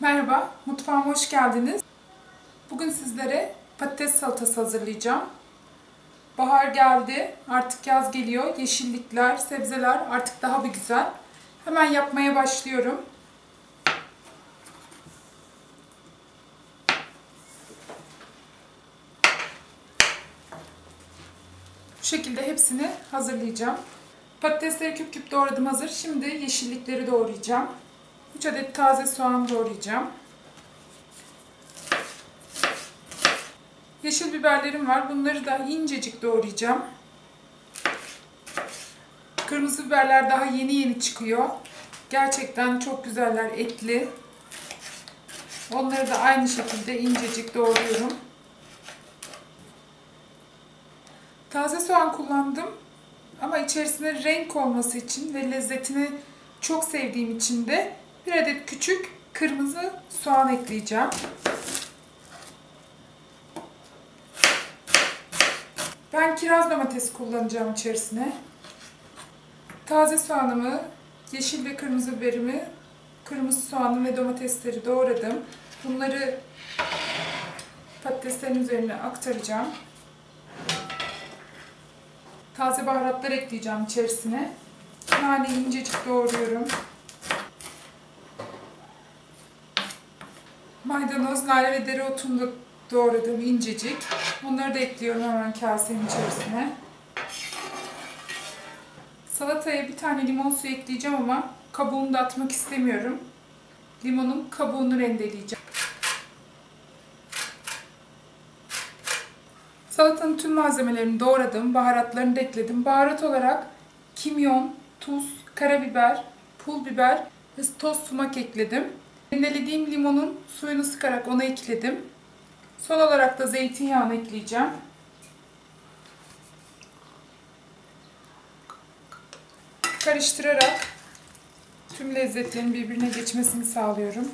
Merhaba, mutfağıma hoş geldiniz. Bugün sizlere patates salatası hazırlayacağım. Bahar geldi, artık yaz geliyor. Yeşillikler, sebzeler artık daha bir güzel. Hemen yapmaya başlıyorum. Bu şekilde hepsini hazırlayacağım. Patatesleri küp küp doğradım hazır. Şimdi yeşillikleri doğrayacağım. 3 adet taze soğan doğrayacağım. Yeşil biberlerim var. Bunları da incecik doğrayacağım. Kırmızı biberler daha yeni yeni çıkıyor. Gerçekten çok güzeller, etli. Onları da aynı şekilde incecik doğruyorum. Taze soğan kullandım. Ama içerisine renk olması için ve lezzetini çok sevdiğim için de bir adet küçük kırmızı soğan ekleyeceğim. Ben kiraz domates kullanacağım içerisine. Taze soğanımı, yeşil ve kırmızı biberimi, kırmızı soğanı ve domatesleri doğradım. Bunları patateslerin üzerine aktaracağım. Taze baharatlar ekleyeceğim içerisine. Nane incecik doğruyorum. Maydanoz, nane ve dereotunu da doğradım incecik. Onları da ekliyorum hemen kasenin içerisine. Salataya bir tane limon suyu ekleyeceğim ama kabuğunu da atmak istemiyorum. Limonun kabuğunu rendeleyeceğim. Salatanın tüm malzemelerini doğradım. Baharatlarını da ekledim. Baharat olarak kimyon, tuz, karabiber, pul biber ve toz sumak ekledim. Rendelediğim limonun suyunu sıkarak ona ekledim. Son olarak da zeytinyağını ekleyeceğim. Karıştırarak tüm lezzetlerin birbirine geçmesini sağlıyorum.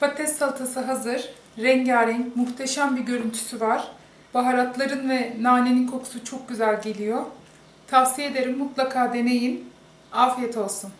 Patates salatası hazır. Rengarenk, muhteşem bir görüntüsü var. Baharatların ve nanenin kokusu çok güzel geliyor. Tavsiye ederim mutlaka deneyin. Afiyet olsun.